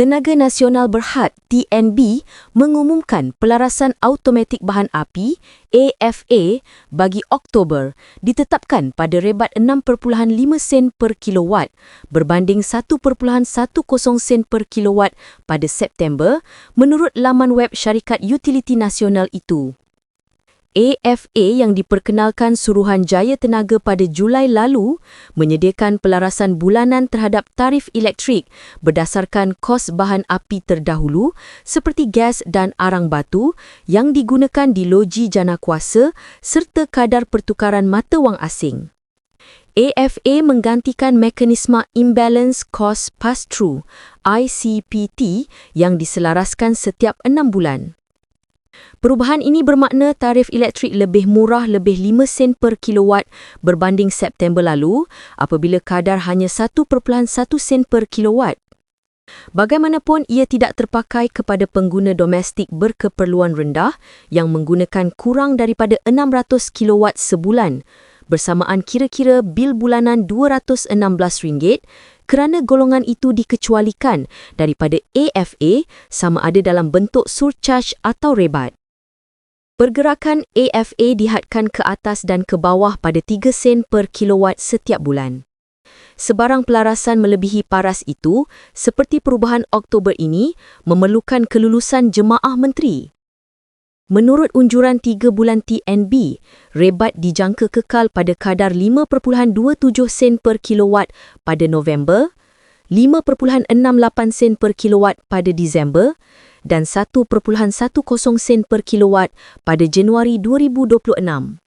Tenaga Nasional Berhad TNB mengumumkan pelarasan automatik bahan api AFA bagi Oktober ditetapkan pada rebat 6.5 sen per kilowatt berbanding 1.10 sen per kilowatt pada September menurut laman web syarikat utiliti nasional itu. AFA yang diperkenalkan Suruhanjaya Tenaga pada Julai lalu menyediakan pelarasan bulanan terhadap tarif elektrik berdasarkan kos bahan api terdahulu seperti gas dan arang batu yang digunakan di loji jana kuasa serta kadar pertukaran mata wang asing. AFA menggantikan mekanisme Imbalance Cost Pass-Through ICPT yang diselaraskan setiap enam bulan. Perubahan ini bermakna tarif elektrik lebih murah lebih 5 sen per kilowatt berbanding September lalu apabila kadar hanya 1.1 sen per kilowatt. Bagaimanapun ia tidak terpakai kepada pengguna domestik berkeperluan rendah yang menggunakan kurang daripada 600 kilowatt sebulan bersamaan kira-kira bil bulanan RM216 kerana golongan itu dikecualikan daripada AFA sama ada dalam bentuk surcharge atau rebat. Pergerakan AFA dihadkan ke atas dan ke bawah pada 3 sen per kilowatt setiap bulan. Sebarang pelarasan melebihi paras itu, seperti perubahan Oktober ini, memerlukan kelulusan jemaah menteri. Menurut unjuran 3 bulan TNB, rebat dijangka kekal pada kadar 5.27 sen per kilowatt pada November, 5.68 sen per kilowatt pada Disember dan 1.10 sen per kilowatt pada Januari 2026.